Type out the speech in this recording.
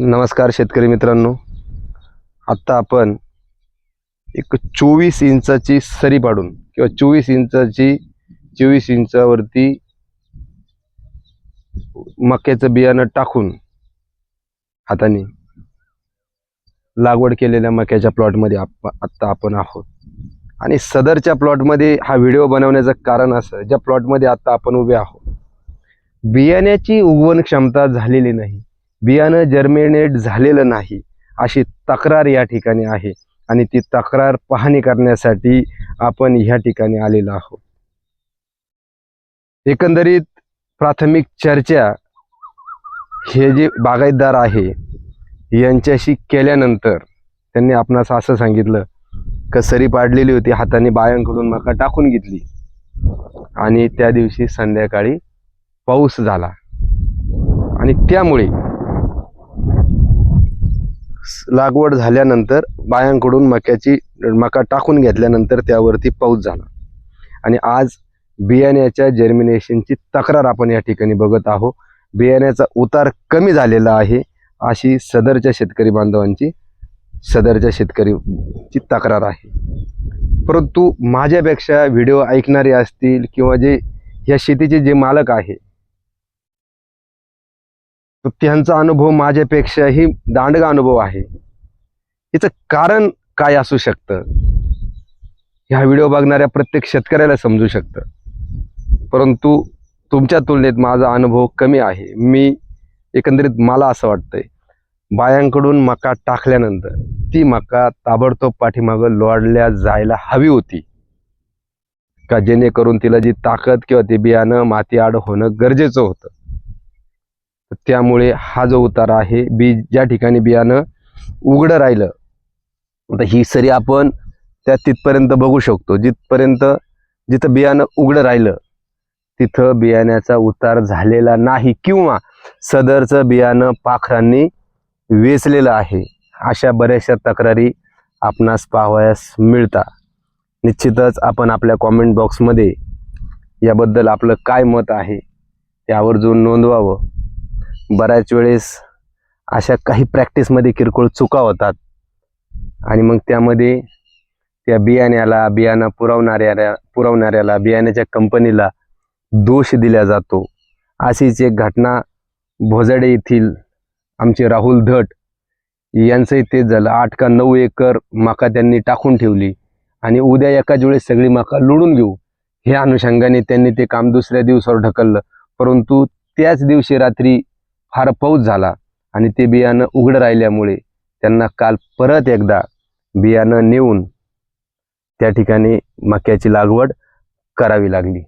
नमस्कार शेतकरी मित्रांनो. आत्ता आपण एक चोवीस इंचाची सरी पाडून किंवा चोवीस इंचाची चोवीस इंचावरती मक्याचं बियाणं टाकून हाताने लागवड केलेल्या मक्याच्या प्लॉटमध्ये आप आत्ता आपण आहोत. आणि सदरच्या प्लॉटमध्ये हा व्हिडिओ बनवण्याचं कारण असं ज्या प्लॉटमध्ये आत्ता आपण उभे आहोत. बियाण्याची उगवण क्षमता झालेली नाही. बियाणं जर्मिनेट झालेलं नाही अशी तक्रार या ठिकाणी आहे. आणि ती तक्रार पाहणी करण्यासाठी आपण ह्या ठिकाणी आलेलो आहोत. एकंदरीत प्राथमिक चर्चा हे जे बागायतदार आहे यांच्याशी केल्यानंतर त्यांनी आपणास असं सांगितलं का सरी पाडलेली होती हाताने बायांकडून मका टाकून घेतली. आणि त्या दिवशी संध्याकाळी पाऊस झाला. आणि त्यामुळे लागवड झाल्यानंतर बायांकडून मक्याची मका टाकून घेतल्यानंतर त्यावरती पाऊस झाला आणि आज बियाण्याच्या जर्मिनेशनची तक्रार आपण या ठिकाणी बघत आहोत. बियाण्याचा उतार कमी झालेला आहे अशी सदरच्या शेतकरी बांधवांची सदरच्या शेतकरीची तक्रार आहे. परंतु माझ्यापेक्षा व्हिडिओ ऐकणारे असतील किंवा जे या शेतीचे जे मालक आहे तर त्यांचा अनुभव माझ्यापेक्षाही दांडगा अनुभव आहे. याचं कारण काय असू शकतं? ह्या व्हिडिओ बघणाऱ्या प्रत्येक शेतकऱ्याला समजू शकतं. परंतु तुमच्या तुलनेत माझा अनुभव कमी आहे. मी एकंदरीत मला असं वाटतंय बायांकडून मका टाकल्यानंतर ती मका ताबडतोब पाठीमागं लोडल्या जायला हवी होती. का जेणेकरून तिला जी ताकद किंवा ते बियाणं माती आड होणं गरजेचं होतं. तर त्यामुळे हा जो उतारा आहे बी ज्या ठिकाणी बियाणं उघडं राहिलं आता ही सरी आपण त्या तिथपर्यंत बघू शकतो. जिथपर्यंत जिथं बियाणं उघडं राहिलं तिथं बियाण्याचा उतार झालेला नाही किंवा सदरचं बियाणं पाखरांनी वेचलेलं आहे अशा बऱ्याचशा तक्रारी आपणास पाहावयास मिळतात निश्चितच आपण आपल्या कॉमेंट बॉक्समध्ये याबद्दल आपलं काय मत आहे त्यावर जो नोंदवावं बऱ्याच वेळेस अशा काही प्रॅक्टिसमध्ये किरकोळ चुका होतात. आणि मग त्यामध्ये त्या बियाण्याला बियाणं पुरवणाऱ्या पुरवणाऱ्याला बियाण्याच्या कंपनीला दोष दिला जातो. अशीच एक घटना भोजडे येथील आमचे राहुल धट यांचंही तेच झालं. आठ का नऊ एकर मका त्यांनी टाकून ठेवली. आणि उद्या एकाच वेळेस सगळी मका लुडून घेऊ. ह्या अनुषंगाने त्यांनी ते काम दुसऱ्या दिवसावर ढकललं. परंतु त्याच दिवशी रात्री फार पाऊस झाला आणि ते बियाणं उघडं राहिल्यामुळे त्यांना काल परत एकदा बियाणं नेऊन त्या ठिकाणी मक्याची लागवड करावी लागली.